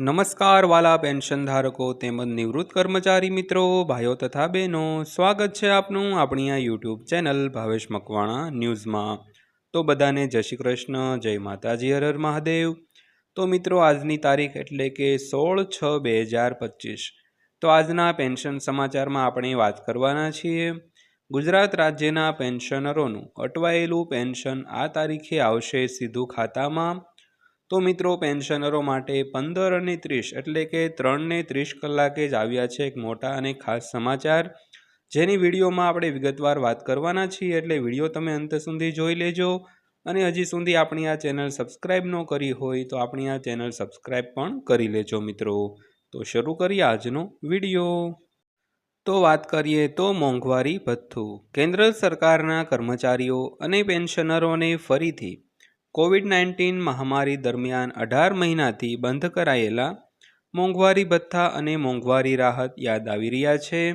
નમસ્કાર વાલા પેન્શન ધારકો તેમજ નિવૃત્ત કર્મચારી મિત્રો, ભાઈઓ તથા બહેનો, સ્વાગત છે આપનું આપણી આ યુટ્યુબ ચેનલ ભાવેશ મકવાણા ન્યૂઝમાં. તો બધાને જય શ્રી કૃષ્ણ, જય માતાજી, હર મહાદેવ. તો મિત્રો, આજની તારીખ એટલે કે સોળ છ બે હજાર પચીસ. તો આજના પેન્શન સમાચારમાં આપણે વાત કરવાના છીએ. ગુજરાત રાજ્યના પેન્શનરોનું અટવાયેલું પેન્શન આ તારીખે આવશે સીધું ખાતામાં. તો મિત્રો, પેન્શનરો માટે પંદર અને ત્રીસ એટલે કે ત્રણને ત્રીસ કલાકે જ આવ્યા છે એક મોટા અને ખાસ સમાચાર. જેની વિડીયોમાં આપણે વિગતવાર વાત કરવાના છીએ, એટલે વીડિયો તમે અંત સુધી જોઈ લેજો. અને હજી સુધી આપણી આ ચેનલ સબસ્ક્રાઈબ ન કરી હોય, તો આપણી આ ચેનલ સબસ્ક્રાઈબ પણ કરી લેજો મિત્રો. તો શરૂ કરીએ આજનો વીડિયો. તો વાત કરીએ તો મોંઘવારી ભથ્થું. કેન્દ્ર સરકારના કર્મચારીઓ અને પેન્શનરોને ફરીથી કોવિડ નાઇન્ટીન મહામારી દરમિયાન અઢાર મહિનાથી બંધ કરાયેલા મોંઘવારી ભથ્થા અને મોંઘવારી રાહત યાદ આવી રહ્યા છે.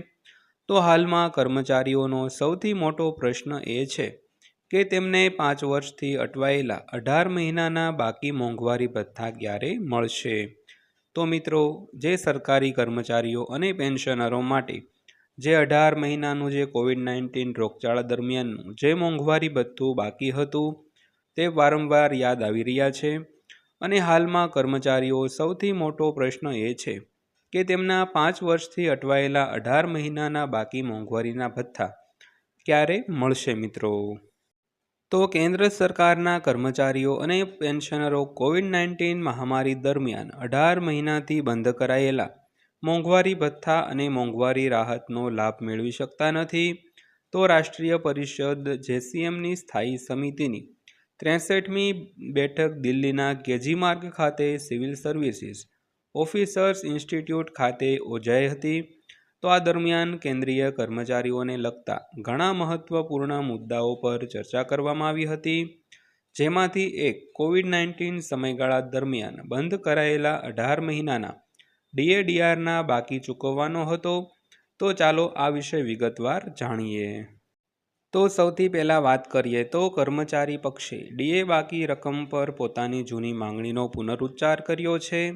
તો હાલમાં કર્મચારીઓનો સૌથી મોટો પ્રશ્ન એ છે કે તેમને પાંચ વર્ષથી અટવાયેલા અઢાર મહિનાના બાકી મોંઘવારી ભથ્થા ક્યારે મળશે? તો મિત્રો, જે સરકારી કર્મચારીઓ અને પેન્શનરો માટે જે અઢાર મહિનાનું જે કોવિડ નાઇન્ટીન રોગચાળા દરમિયાનનું જે મોંઘવારી ભથ્થું બાકી હતું તે વારંવાર યાદ આવી રહ્યા છે અને હાલમાં કર્મચારીઓ સૌથી મોટો પ્રશ્ન એ છે કે તેમના પાંચ વર્ષથી અટવાયેલા અઢાર મહિનાના બાકી મોંઘવારીના ભથ્થા ક્યારે મળશે મિત્રો? તો કેન્દ્ર સરકારના કર્મચારીઓ અને પેન્શનરો કોવિડ નાઇન્ટીન મહામારી દરમિયાન અઢાર મહિનાથી બંધ કરાયેલા મોંઘવારી ભથ્થા અને મોંઘવારી રાહતનો લાભ મેળવી શકતા નથી. તો રાષ્ટ્રીય પરિષદ જેસીએમની સ્થાયી સમિતિની ત્રેસઠમી બેઠક દિલ્હીના કેજીમાર્ગ ખાતે સિવિલ સર્વિસીસ ઓફિસર્સ ઇન્સ્ટિટ્યૂટ ખાતે યોજાઈ હતી. તો આ દરમિયાન કેન્દ્રીય કર્મચારીઓને લગતા ઘણા મહત્વપૂર્ણ મુદ્દાઓ પર ચર્ચા કરવામાં આવી હતી. જેમાંથી એક, કોવિડ નાઇન્ટીન સમયગાળા દરમિયાન બંધ કરાયેલા અઢાર મહિનાના ડીએડીઆરના બાકી ચૂકવવાનો હતો. તો ચાલો આ વિશે વિગતવાર જાણીએ. તો સૌથી પહેલાં વાત કરીએ તો કર્મચારી પક્ષે ડીએ બાકી રકમ પર પોતાની જૂની માંગણીનો પુનરુચ્ચાર કર્યો છે.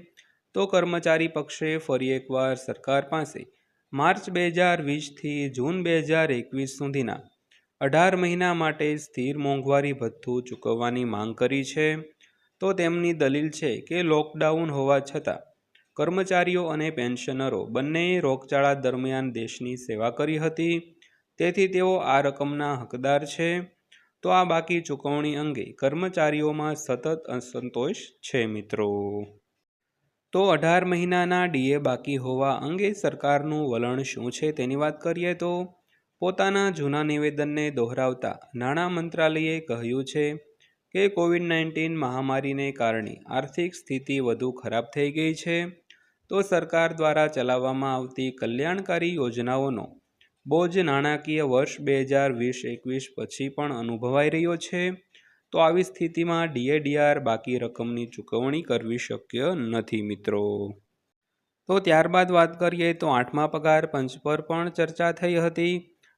તો કર્મચારી પક્ષે ફરી એકવાર સરકાર પાસે માર્ચ બે હજાર વીસથી જૂન બે હજાર એકવીસ સુધીના અઢાર મહિના માટે સ્થિર મોંઘવારી ભથ્થું ચૂકવવાની માંગ કરી છે. તો તેમની દલીલ છે કે લોકડાઉન હોવા છતાં કર્મચારીઓ અને પેન્શનરો બંનેએ રોગચાળા દરમિયાન દેશની સેવા કરી હતી. તેથી તેઓ આ રકમના હકદાર છે. તો આ બાકી ચૂકવણી અંગે કર્મચારીઓમાં સતત અસંતોષ છે મિત્રો. તો અઢાર મહિનાના ડીએ બાકી હોવા અંગે સરકારનું વલણ શું છે તેની વાત કરીએ તો પોતાના જૂના નિવેદનને દોહરાવતા નાણાં મંત્રાલયે કહ્યું છે કે કોવિડ નાઇન્ટીન મહામારીને કારણે આર્થિક સ્થિતિ વધુ ખરાબ થઈ ગઈ છે. તો સરકાર દ્વારા ચલાવવામાં આવતી કલ્યાણકારી યોજનાઓનો બોજ નાણાકીય વર્ષ બે હજાર વીસ એકવીસ પછી પણ અનુભવાઈ રહ્યો છે. તો આવી સ્થિતિમાં ડીએડીઆર બાકી રકમની ચૂકવણી કરવી શક્ય નથી મિત્રો. તો ત્યારબાદ વાત કરીએ તો આઠમા પગાર પંચ પર પણ ચર્ચા થઈ હતી.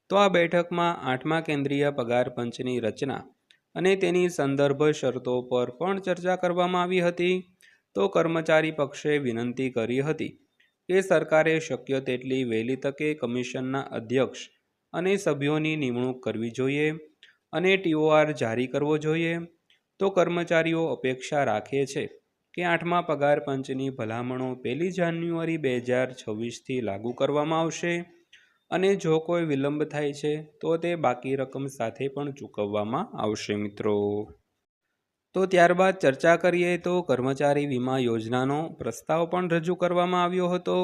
તો આ બેઠકમાં આઠમા કેન્દ્રીય પગાર પંચની રચના અને તેની સંદર્ભ શરતો પર પણ ચર્ચા કરવામાં આવી હતી. તો કર્મચારી પક્ષે વિનંતી કરી હતી કે સરકારે શક્ય તેટલી વહેલી તકે કમિશનના અધ્યક્ષ અને સભ્યોની નિમણૂક કરવી જોઈએ અને ટીઓઆર જારી કરવો જોઈએ. તો કર્મચારીઓ અપેક્ષા રાખે છે કે આઠમા પગાર પંચની ભલામણો પહેલી જાન્યુઆરી બે હજાર છવ્વીસથી લાગુ કરવામાં આવશે અને જો કોઈ વિલંબ થાય છે તો તે બાકી રકમ સાથે પણ ચૂકવવામાં આવશે મિત્રો. તો ત્યારબાદ ચર્ચા કરીએ તો કર્મચારી વીમા યોજનાનો પ્રસ્તાવ પણ રજૂ કરવામાં આવ્યો હતો.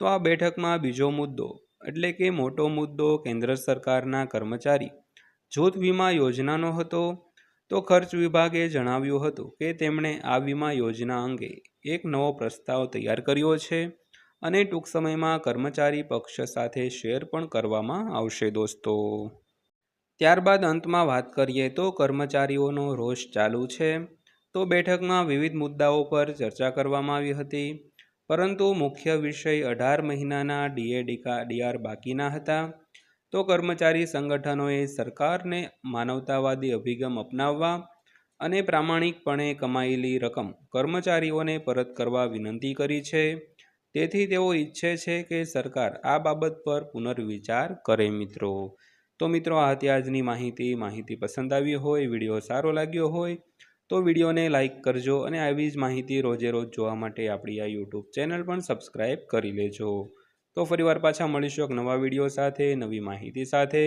તો આ બેઠકમાં બીજો મુદ્દો, એટલે કે મોટો મુદ્દો કેન્દ્ર સરકારના કર્મચારી જૂથ વીમા યોજનાનો હતો. તો ખર્ચ વિભાગે જણાવ્યું હતું કે તેમણે આ વીમા યોજના અંગે એક નવો પ્રસ્તાવ તૈયાર કર્યો છે અને ટૂંક સમયમાં કર્મચારી પક્ષ સાથે શેર પણ કરવામાં આવશે દોસ્તો. ત્યારબાદ અંતમાં વાત કરીએ તો કર્મચારીઓનો રોષ ચાલુ છે. તો બેઠકમાં વિવિધ મુદ્દાઓ પર ચર્ચા કરવામાં આવી હતી. પરંતુ મુખ્ય વિષય અઢાર મહિનાના ડીએડીકા ડીઆર બાકીના હતા. તો કર્મચારી સંગઠનોએ સરકારને માનવતાવાદી અભિગમ અપનાવવા અને પ્રામાણિકપણે કમાયેલી રકમ કર્મચારીઓને પરત કરવા વિનંતી કરી છે. તેથી તેઓ ઈચ્છે છે કે સરકાર આ બાબત પર પુનર્વિચાર કરે મિત્રો. તો મિત્રો, આ હતી આજની માહિતી. માહિતી પસંદ આવી હોય, વીડિયો સારો લાગ્યો હોય, તો વિડીયોને લાઇક કરજો અને આવી જ માહિતી રોજે રોજ જોવા માટે આપણી આ યુટ્યુબ ચેનલ પણ સબસ્ક્રાઈબ કરી લેજો. તો ફરીવાર પાછા મળીશું એક નવા વીડિયો સાથે, નવી માહિતી સાથે.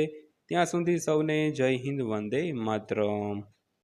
ત્યાં સુધી સૌને જય હિન્દ, વંદે માતરમ.